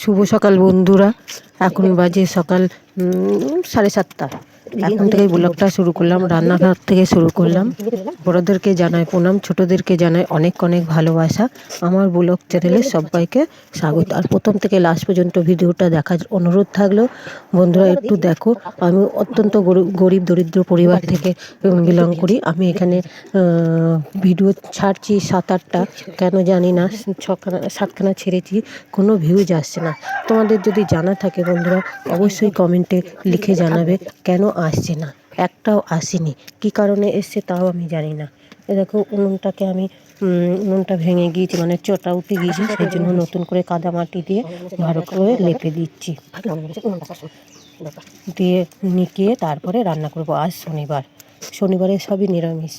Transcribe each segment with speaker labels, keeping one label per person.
Speaker 1: শুভ সকাল বন্ধুরা। এখন বাজে সকাল সাড়ে সাতটা। এখন থেকে ব্লগটা শুরু করলাম, রান্নাঘর থেকে শুরু করলাম। বড়োদেরকে জানাই প্রণাম, ছোটোদেরকে জানাই অনেক অনেক ভালোবাসা। আমার ব্লগ চ্যানেলে সবাইকে স্বাগত। আর প্রথম থেকে লাস্ট পর্যন্ত ভিডিওটা দেখার অনুরোধ থাকল, বন্ধুরা একটু দেখো, আমি অত্যন্ত গরি- গরিব, দরিদ্র পরিবার থেকে বিলং করি। আমি এখানে ভিডিও ছাড়ছি সাত আটটা, কেন জানি না, ছখানা, সাতখানা ছেড়েছি, কোনো ভিউজ আসছে না। তোমাদের যদি জানা থাকে বন্ধুরা, অবশ্যই কমেন্টে লিখে জানাবে, কেন আসছে না, একটাও আসেনি। কী কারণে এসছে তাও আমি জানি না। এ দেখো, উনুনটাকে আমি উনুনটা ভেঙে গিয়েছি মানে চটা উঠে গিয়েছি সেই জন্য নতুন করে কাদা মাটি দিয়ে ভালো করে লেপে দিচ্ছি। দিয়ে নিকিয়ে তারপরে রান্না করব আজ শনিবার। শনিবারে সবই নিরামিষ।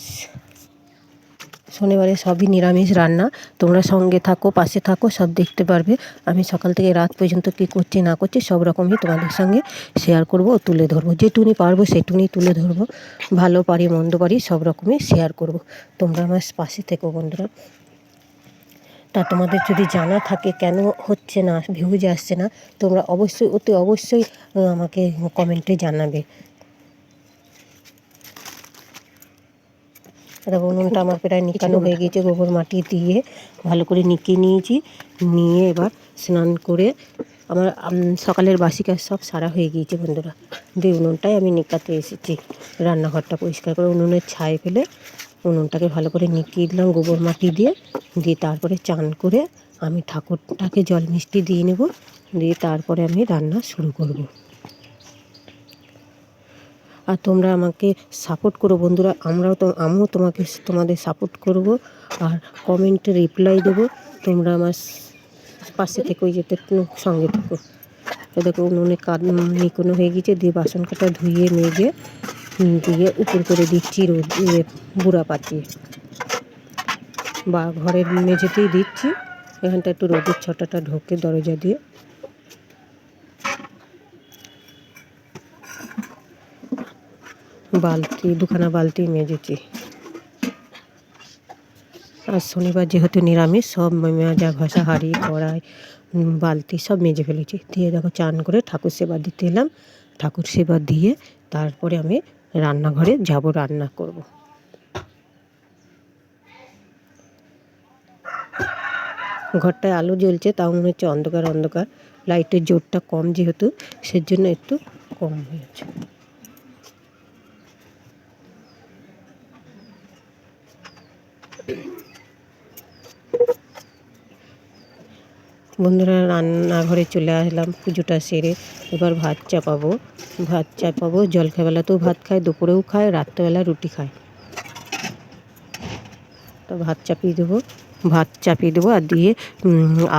Speaker 1: শনিবারে সবই নিরামিষ রান্না। তোমরা সঙ্গে থাকো, পাশে থাকো, সব দেখতে পারবে। আমি সকাল থেকে রাত পর্যন্ত কী করছি, না করছি, সব রকমই তোমাদের সঙ্গে শেয়ার করব ও তুলে ধরবো। যেটুনি পারব, সেটুনি তুলে ধরবো। ভালো পারি, মন্দ পারি, সব রকমই শেয়ার করব। তোমরা আমার পাশে থেকো বন্ধুরা। তা তোমাদের যদি জানা থাকে কেন হচ্ছে না ভিউজ আসছে না, তোমরা অবশ্যই, অতি অবশ্যই আমাকে কমেন্টে জানাবে। দেখো উনুনটা আমার প্রায় নিকানো হয়ে গিয়েছে গোবর মাটি দিয়ে ভালো করে নিকিয়ে নিয়েছি নিয়ে এবার স্নান করে আমার সকালের বাসি কাজ সব সারা হয়ে গিয়েছে বন্ধুরা। দিয়ে উনুনটাই আমি নিকাতে এসেছি। রান্নাঘরটা পরিষ্কার করে উনুনের ছাই ফেলে উনুনটাকে ভালো করে নিকিয়ে দিলাম গোবর মাটি দিয়ে। দিয়ে তারপরে চান করে আমি ঠাকুরটাকে জল মিষ্টি দিয়ে নেব। দিয়ে তারপরে আমি রান্না শুরু করব। আর তোমরা আমাকে সাপোর্ট করো বন্ধুরা। আমরাও তো, আমিও তোমাকে, তোমাদের সাপোর্ট করব। আর কমেন্টে রিপ্লাই দেবো। তোমরা আমার পাশে থেকে ওই যেতে সঙ্গে থেকো। তো দেখো, উনুনে কাদ নিকোনো হয়ে গেছে। দিয়ে বাসন কাটা ধুয়ে, মেজে দিয়ে উপর করে দিচ্ছি রোদ বুড়া পাতিয়ে বা ঘরের মেঝেতেই দিচ্ছি। এখানটা একটু রোদের ছটাটা ঢোকে দরজা দিয়ে। বালতি, দুখানা বালতি মেজেছি আর শনিবার যেহেতু নিরামিষ, সব মাজা ঘষা হাঁড়ি, কড়াই বালতি সব মেজে ফেলেছি। দিয়ে দেখো চান করে ঠাকুর সেবা দিতে এলাম। ঠাকুর সেবা দিয়ে তারপরে আমি রান্নাঘরে যাব, রান্না করব। ঘরটায় আলো জ্বলছে, তাও মনে হচ্ছে অন্ধকার অন্ধকার। লাইটের জোরটা কম যেহেতু, সেজন্য একটু কম হয়েছে। বন্ধুরা রান্নাঘরে চলে আসলাম পুজোটা সেরে। এবার ভাত চাপাবো। ভাত চাপাবো জলখাবেলাতেও ভাত খায়, দুপুরেও খায়, রাত্রেবেলা রুটি খায়। তো ভাত চাপিয়ে দেবো। ভাত চাপিয়ে দেবো আর দিয়ে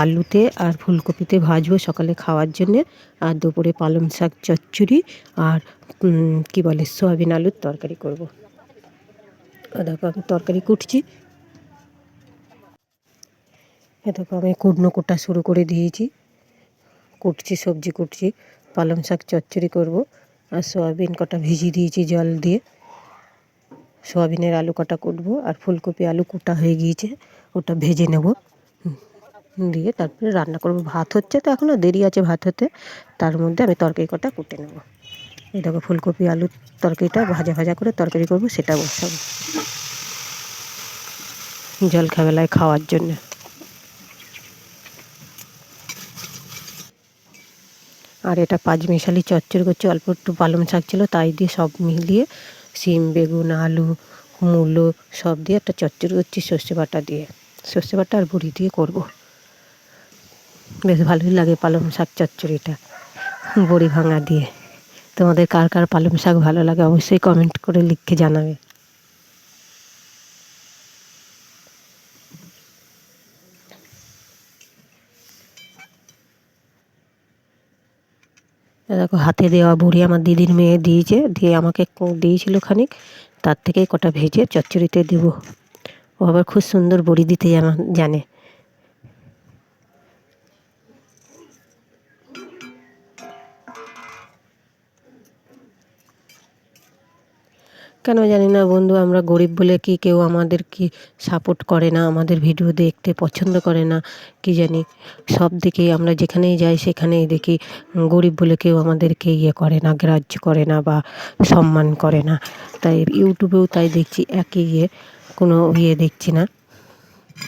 Speaker 1: আলুতে আর ফুলকপিতে ভাজবো সকালে খাওয়ার জন্যে। আর দুপুরে পালং শাক, চচ্চড়ি আর কি বলে, সয়াবিন আলুর তরকারি করব। দেখো আমি তরকারি কুটছি। এ দেখো আমি কুটনো কোটা শুরু করে দিয়েছি। কুটছি, সবজি কুটছি, পালং শাক চচ্চড়ি করব আর সয়াবিন কটা ভিজিয়ে দিয়েছি জল দিয়ে। সয়াবিনের আলু কটা কুটবো আর ফুলকপি আলু কুটা হয়ে গিয়েছে, ওটা ভেজে নেব। দিয়ে তারপরে রান্না করব। ভাত হচ্ছে তো এখনও দেরি আছে ভাত হতে। তার মধ্যে আমি তরকারি কটা কুটে নেব। এই দেখো ফুলকপি আলুর তরকারিটা ভাজা ভাজা করে তরকারি করব, সেটা বসাবো। জল খাবেলায় খাওয়ার জন্য। আর এটা পাঁচ মিশালি চচ্চড়ি করছে, অল্প একটু পালং শাক ছিল, তাই দিয়ে সব মিলিয়ে সিম, বেগুন, আলু, মূলো সব দিয়ে একটা চচ্চড়ি করছি সর্ষে বাটা দিয়ে। সর্ষে বাটা আর বড়ি দিয়ে করব। বেশ ভালোই লাগে পালং শাক চচ্চড়িটা, বড়ি ভাঙা দিয়ে। তোমাদের কার কার পালং শাক ভালো লাগে অবশ্যই কমেন্ট করে লিখে জানাবে। দেখো, হাতে দেওয়া বুড়ি আমার দিদির মেয়ে দিয়েছে, দিয়ে আমাকে দিয়েছিল খানিক। তার থেকে কটা ভেজে চচ্চড়িতে দেবো। ও আবার খুব সুন্দর বড়ি দিতে জানা- কেন জানি না বন্ধু, আমরা গরিব বলে কি কেউ আমাদের কি সাপোর্ট করে না, আমাদের ভিডিও দেখতে পছন্দ করে না, কি জানি। সব দিকেই আমরা যেখানেই যাই সেখানেই দেখি গরিব বলে কেউ আমাদেরকে ইয়ে করে না, গ্রাহ্য করে না বা সম্মান করে না। তাই ইউটিউবেও তাই দেখছি, একই ইয়ে কোনো ইয়ে দেখছি না,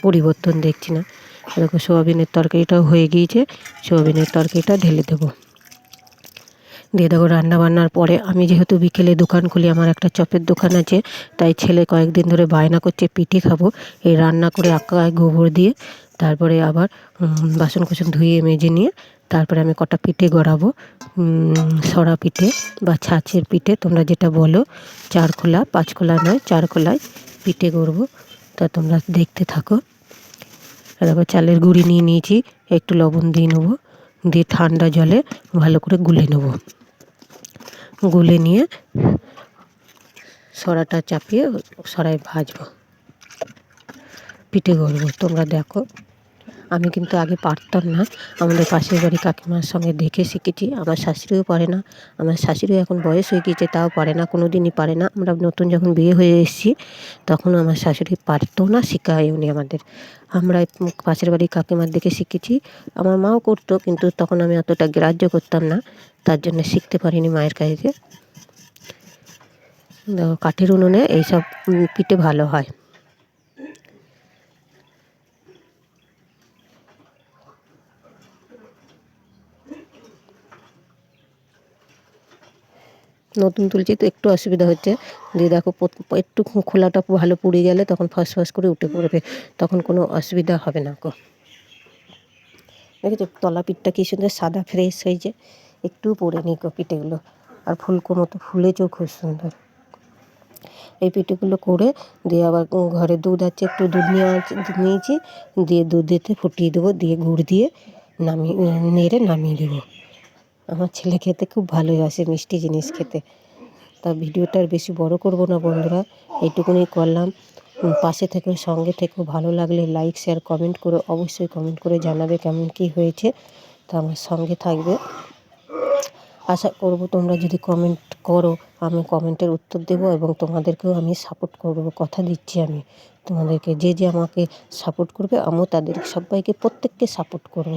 Speaker 1: পরিবর্তন দেখছি না। দেখো সোয়াবিনের তরকারিটাও হয়ে গিয়েছে, সোয়াবিনের তরকারিটা ঢেলে দেবো। দিয়ে দেখো রান্না বান্নার পরে আমি যেহেতু বিকেলে দোকান খুলি, আমার একটা চপের দোকান আছে, তাই ছেলে কয়েকদিন ধরে বায়না করছে, পিঠে খাব। এই রান্না করে আঁকায় গোবর দিয়ে, তারপরে আবার বাসন কুসন ধুয়ে মেজে নিয়ে, তারপরে আমি কটা পিঠে গড়াবো। সরা পিঠে বা ছাঁচের পিঠে, তোমরা যেটা বলো, চার খোলা, পাঁচ খোলা নয়, চার খোলায় পিঠে গড়বো, তা তোমরা দেখতে থাকো। তারপর চালের গুঁড়ি নিয়ে নিয়েছি, একটু লবণ দিয়ে নেব, দিয়ে ঠান্ডা জলে ভালো করে গুলে নেব। গুলে নিয়ে সরাটা চাপিয়ে সরাই ভাজবো। পিঠে গড়বো তোমরা দেখো। আমি কিন্তু আগে পারতাম না। আমাদের পাশের বাড়ি কাকিমার সঙ্গে দেখে শিখেছি। আমার শাশুড়িও পারে না। আমার শাশুড়িও এখন বয়স হয়ে গিয়েছে, তাও পারে না কোনো দিনই পারে না। আমরা নতুন যখন বিয়ে হয়ে এসেছি, তখন আমার শাশুড়ি পারতো না শেখায়নি আমাদের। আমরা পাশের বাড়ি কাকিমার দেখে শিখেছি। আমার মাও করতো, কিন্তু তখন আমি অতটা গ্রাহ্য করতাম না। তার জন্য শিখতে পারিনি মায়ের কাছে। কাঠের উনুনে এইসব পিঠে ভালো হয়। নতুন তুলছি, তো একটু অসুবিধা হচ্ছে। দিয়ে দেখো একটু খোলাটা ভালো পুড়ে গেলে তখন ফস ফস করে উঠে পড়বে। তখন কোনো অসুবিধা হবে না গো। দেখেছ, তলা পিঠটা কি সুন্দর সাদা ফ্রেশ হয়েছে। একটু পড়ে নি গো পিঠেগুলো। আর ফুলকো মতো ফুলেছেও খুব সুন্দর। এই পিঠেগুলো করে দিয়ে আবার ঘরে দুধ আছে, একটু দুধ নিয়ে নিয়েছি। দিয়ে দুধেতে ফুটিয়ে দেবো, দিয়ে গুড় দিয়ে নামিয়ে, নেড়ে নামিয়ে দেবো। আমার ছেলে খেতে খুব ভালোবাসে মিষ্টি জিনিস খেতে। তা ভিডিওটা আর বেশি বড় করব না বন্ধুরা, এইটুকুনি করলাম। পাশে থেকে, সঙ্গে থেকে, ভালো লাগলে লাইক শেয়ার কমেন্ট করে অবশ্যই কমেন্ট করে জানাবে কেমন কী হয়েছে। তা আমার সঙ্গে থাকবে। আশা করব তোমরা যদি কমেন্ট করো, আমি কমেন্টের উত্তর দেবো এবং তোমাদেরকেও আমি সাপোর্ট করব, কথা দিচ্ছি আমি। তোমাদেরকে যে যে আমাকে সাপোর্ট করবে, আমিও তাদের সবাইকে প্রত্যেককে সাপোর্ট করব।